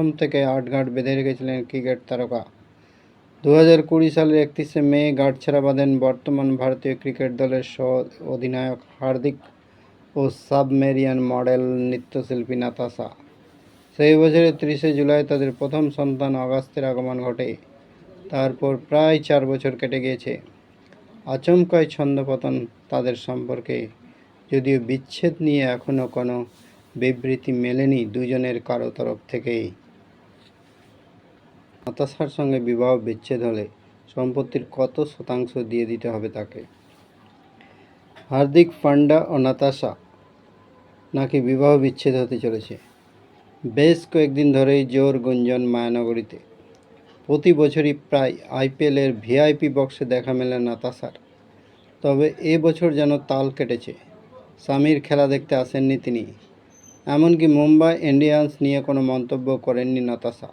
প্রথম থেকে আটঘাট বেঁধে রেখেছিলেন ক্রিকেট তারকা। দু হাজার কুড়ি সালের একত্রিশে মে গাঁটছড়া বাঁধেন বর্তমান ভারতীয় ক্রিকেট দলের সহ অধিনায়ক হার্দিক ও সাবমেরিয়ান মডেল নৃত্যশিল্পী নাতাশা। সেই বছরের তিরিশে জুলাই তাদের প্রথম সন্তান অগাস্তের আগমন ঘটে। তারপর প্রায় চার বছর কেটে গিয়েছে। আচমকাই ছন্দপতন তাদের সম্পর্কে। যদিও বিচ্ছেদ নিয়ে এখনও কোনো বিবৃতি মেলেনি দুজনের কারও তরফ থেকেই। নাতাশার সঙ্গে বিবাহ বিচ্ছেদ হলে সম্পত্তির কত শতাংশ দিয়ে দিতে হবে তাকে? হার্দিক পান্ডা ও নাতাশা নাকি বিবাহ বিচ্ছেদ হতে চলেছে? বেশ কয়েকদিন ধরেই জোর গুঞ্জন মায়ানগরীতে। প্রতি বছরই প্রায় আইপিএলের ভিআইপি বক্সে দেখা মেলে নাতাশার। তবে এ বছর যেন তাল কেটেছে। স্বামীর খেলা দেখতে আসেননি তিনি। এমনকি মুম্বাই ইন্ডিয়ান্স নিয়ে কোনো মন্তব্য করেননি নাতাশা।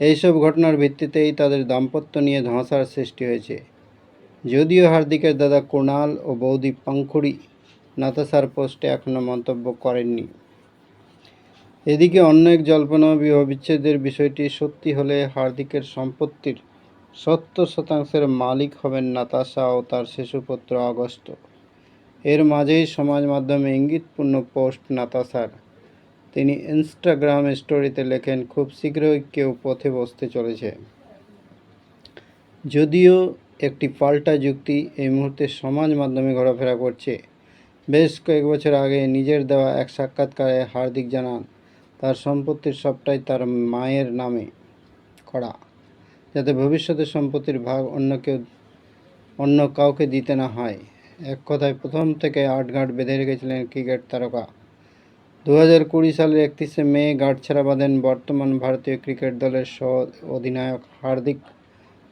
এইসব ঘটনার ভিত্তিতেই তাদের দাম্পত্য নিয়ে ধোঁয়াশার সৃষ্টি হয়েছে। যদিও হার্দিকের দাদা কুণাল ও বৌদি পাঙ্খুড়ি নাতাসার পোস্টে এখনও মন্তব্য করেননি। এদিকে অন্য এক জল্পনা বিবাহ বিচ্ছেদের বিষয়টি সত্যি হলে হার্দিকের সম্পত্তির সত্তর শতাংশের মালিক হবেন নাতাশা ও তার শিশুপুত্র অগস্ট এর মাঝেই সমাজ মাধ্যমে ইঙ্গিতপূর্ণ পোস্ট নাতাশার। তিনি ইনস্টাগ্রাম স্টোরিতে লেখেন, খুব শীঘ্রই কেউ পথে বসতে চলেছে। যদিও একটি পাল্টা যুক্তি এই মুহূর্তে সমাজ মাধ্যমে ঘোরাফেরা করছে। বেশ কয়েক বছর আগে নিজের দেওয়া এক সাক্ষাৎকারে হার্দিক জানান, তার সম্পত্তির সবটাই তার মায়ের নামে করা, যাতে ভবিষ্যতে সম্পত্তির ভাগ অন্য কেউ, অন্য কাউকে দিতে না হয়। এক কথায় প্রথম থেকে আটঘাট বেঁধে রেখেছিলেন ক্রিকেট তারকা। দু হাজার কুড়ি সালের একত্রিশে মে গাঁটছড়া বাঁধেন বর্তমান ভারতীয় ক্রিকেট দলের সহ অধিনায়ক হার্দিক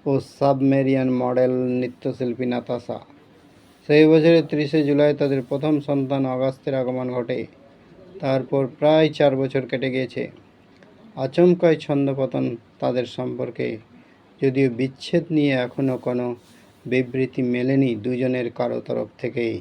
ও সাবমেরিয়ান মডেল নৃত্যশিল্পী নাতাশা। সেই বছরের তিরিশে জুলাই তাদের প্রথম সন্তান অগাস্তের আগমন ঘটে। তারপর প্রায় চার বছর কেটে গিয়েছে। আচমকায় ছন্দপতন তাদের সম্পর্কে। যদিও বিচ্ছেদ নিয়ে এখনও কোনো বিবৃতি মেলেনি দুজনের কারও তরফ থেকেই।